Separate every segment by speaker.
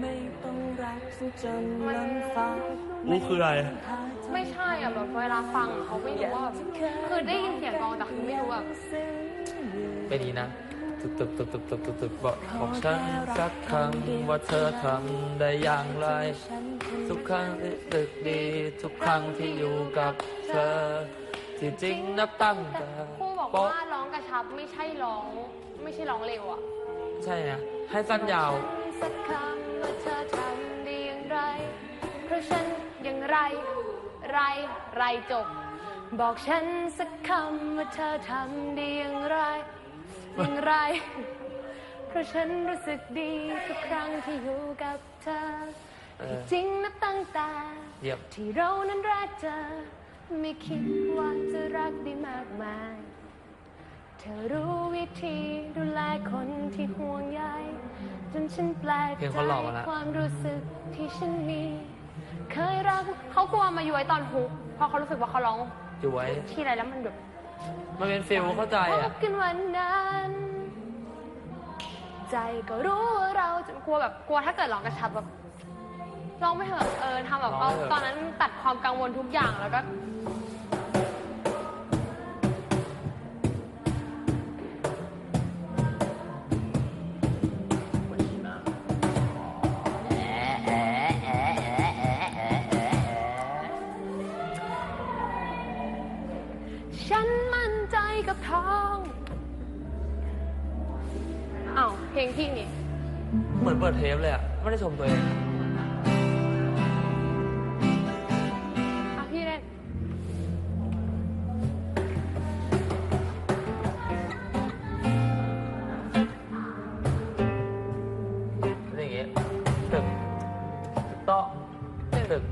Speaker 1: ไม่ต้องรักซะจนล้นฟ้า
Speaker 2: อู้คืออะไร
Speaker 3: ไม่ใช่อะแบบเวลาฟังเขาไม่รู้ว่าแบบคือได้ยินเสียงกลองแต่คือไม่รู้แบบ
Speaker 2: เป็นนี้นะตึกตึกตึกตึกตึกตึกตึกบอกบอกฉันสักครั้งว่าเธอทำได้อย่างไร ทุกครั้งที่ตึกดี ทุกครั้งที่อยู่กับเธอ ที่จริงนับตั้งแต่
Speaker 3: ครูบอก
Speaker 2: โป๊ะ
Speaker 3: ว่าร้องกระชับไม่ใช่ร้อง ไม่ใช่ร้องเร็วอะ
Speaker 2: ใช่นะให้สั้นยาว
Speaker 3: สักคำว่าเธอทำได้อย่างไร เพราะฉันอย่างไร ไร ไรจบ บอกฉันสักคำว่าเธอทำได้อย่างไร อย่างไร เพราะฉันรู้สึกดีทุกครั้งที่อยู่กับเธอ
Speaker 2: เออ
Speaker 3: จริงนับตั้งแต่
Speaker 2: เยี่ยม
Speaker 3: ที่เรานั้นรักเธอไม่คิดว่าจะรักได้มากมาย เธอรู้วิ ธีดูแลคนที่ห่วงใยจนฉันแปลก
Speaker 2: เพลง
Speaker 3: ใจ
Speaker 2: เขาหล่อมาละ
Speaker 3: ความรู้สึกที่ฉันมี เคยรักเขากลัวมาอยู่ไว้ตอนฮุกเพราะเขารู้สึกว่าเขาร้อง
Speaker 2: อยู่ไว้
Speaker 3: ที่ไรแล้วมันแบบ
Speaker 2: มันเป็นฟิลเข้าใจ
Speaker 3: พ
Speaker 2: อะ
Speaker 3: บกันวันนั้น ใจก็รู้ว่าเราจะกลัวแบบกลัวถ้าเกิดร้องกระชับแบบร้องไม่เถอะเออทำแบบ
Speaker 2: ร้
Speaker 3: เอา
Speaker 2: องไม่เถอะ
Speaker 3: ตอนนั้นตัดความกังวลทุกอย่างแล้วก็ งพี่นี่
Speaker 2: เหมือนเปิดเทปเลยอะ ไม่ได้ชมตัวเอง
Speaker 3: อะพี่เล่น
Speaker 2: เป็นอย่างงี้ตึกตึกโต๊ะตึก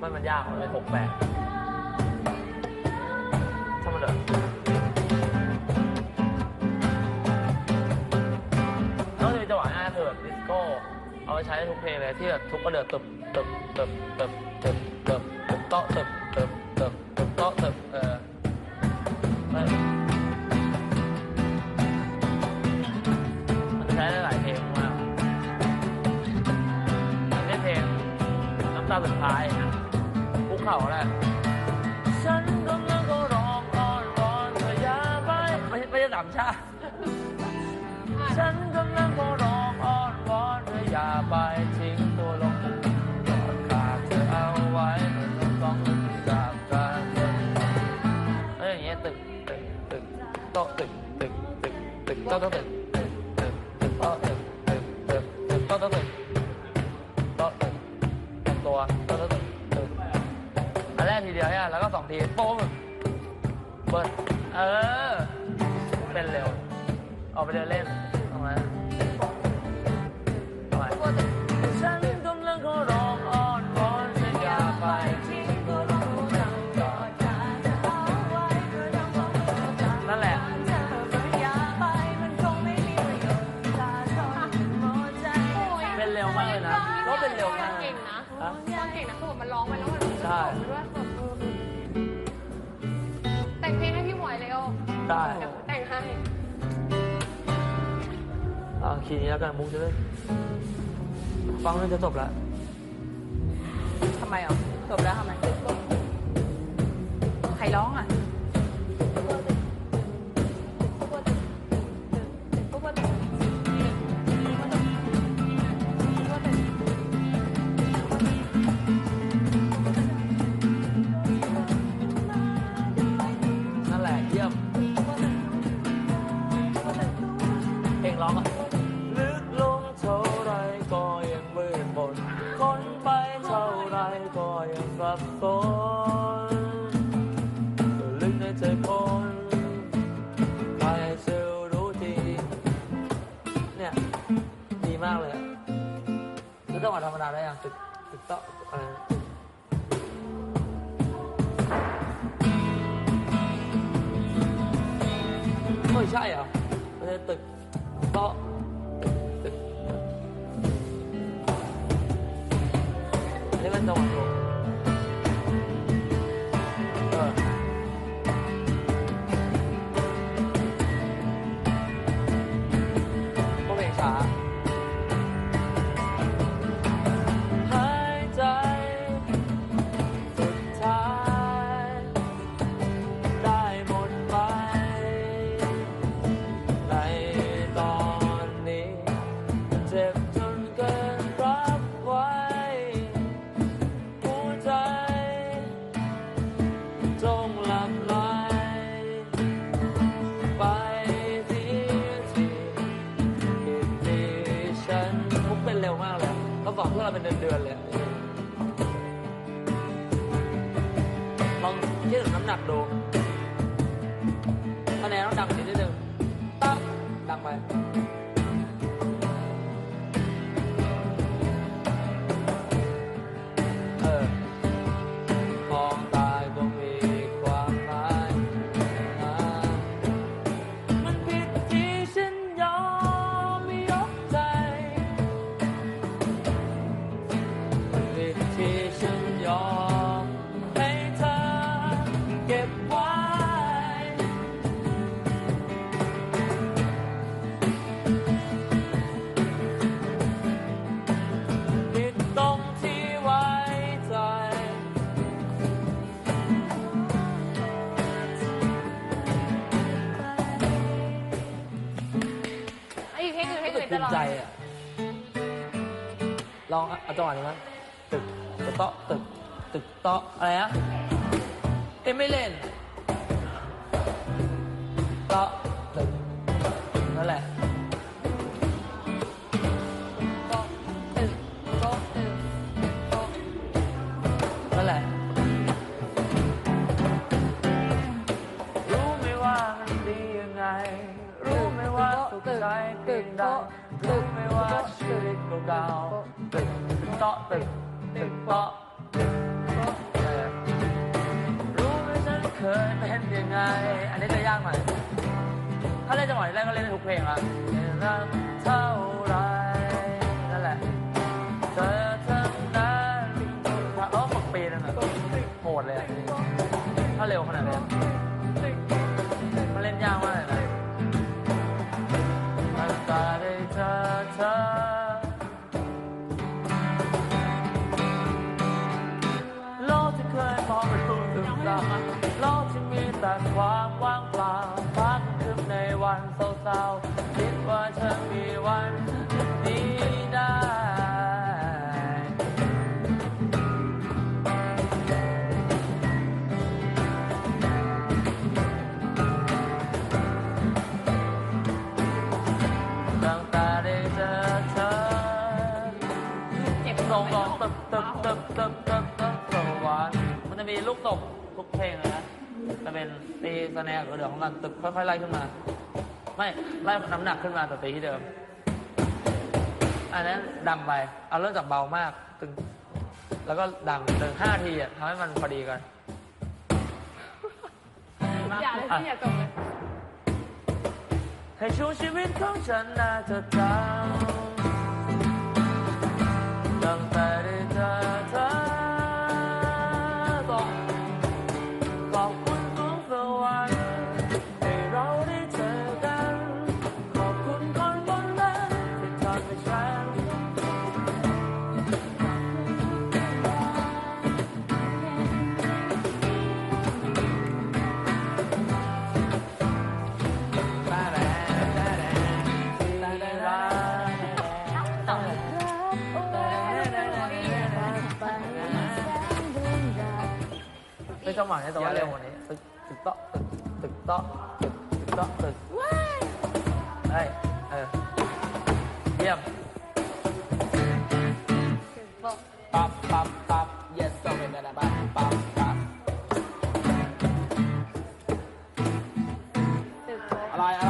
Speaker 2: มันมันยากมันเป็นหกแปด ใช้ทุกเพลงเลยที่แบบทุกกระเดือตึบตึบตึบตึบตึบตึบตึบโต๊ะตึบตึบตึบตึบโต๊ะตึบเออมันใช้ได้หลายเพลงมากอันนี้เพลงน้ำตาสุดท้ายนะคุกเขาแหละฉันกำลังก็ร้องอ้อนวอนเธออย่าไปไม่ใช่ไม่ใช่สามชาฉันกำลังก็ ไปทิ้งตัวลงกอดขาดเธอเอาไว้เมื่อเราต้องจากกันแล้วอย่างเงี้ยตึกตึกตึกโต๊ะตึกตึกตึกตึกโต๊ะโต๊ะตึกตึกตึกตึกโต๊ะตึกตึกตึกตึกโต๊ะโต๊ะตึกโต๊ะตึกตัวโต๊ะโต๊ะตึกตึกอันแรกทีเดียวเนี่ยแล้วก็สองทีโป้งเบิร์ดเออเป็นเร็วออกไปเดินเล่นทำไมท เก่
Speaker 3: งนะ
Speaker 2: ฮะ
Speaker 3: ฟังเก่งนะคือแบบมันร้องไปแล้วมัน
Speaker 2: ใช่
Speaker 3: ไปด้วยแบบเออแต่งเพลงให้พี่หมวยเลยโอ
Speaker 2: ได้
Speaker 3: เดี๋ยวแต่งให้
Speaker 2: อ่าคีย์นี้แล้วกันมุกจะได้ฟังจนจะจบแล้ว
Speaker 4: ทำไมอะจบแล้วทำไมใครร้องอะ
Speaker 2: ลึกในใครจะรู้ทีเนี่ยดีมากเลยอะต้องมาธรรมดาได้ยังตึกตึกโต๊ะอะไรไม่ใช่เหรอม่ใช่ตึกโต๊ะตึกอันนี้เป็นจังหวะ คะแนนต้องดั อะ
Speaker 3: ลองอะ
Speaker 2: เอาจังหวะนี้มั้ยตึกตึกเตาะตึกตึกเตาะอะไรนะเอ็มไม่เล่นเตาะตึกนั่นแหละ
Speaker 3: กึกกึกโต
Speaker 2: กึกไม่ว่าชีวิตเก่าๆตึกเตาะตึกตึกเตาะตึกเออรู้ไหมฉันเคยเป็นยังไง อันนี้จะยากหน่อย ถ้าเล่นจังหวะแรกก็เล่นทุกเพลงละเห็น ตกทุกเพลงเลยนะจะเป็นตีสแนร์กับเดือของมันตึบค่อยๆไล่ขึ้นมา ไม่ไล่น้ำหนักขึ้นมาแต่ตีที่เดิม อันนั้นดังไป เอาเริ่มจากเบามากตึง แล้วก็ดังตึงห้าทีอะทำให้มันพอดีกัน
Speaker 3: อย่าเลยพี่อย่าจบเลย
Speaker 2: ให้ช่วงชีวิตของฉันน่าจะจำ คืจังหวะนี้แต่ว่าเร็วกว่านี้ตึกตึกเตาะตึกตึกเตาะตึกตึกเตาะตึกเฮ้ยเออเยี่ยม
Speaker 5: ปั๊บปั๊บปั๊บ yes ก็เป็นแบบนั้นปั๊บปั๊บปั๊บ
Speaker 3: อะไ
Speaker 5: รอะไร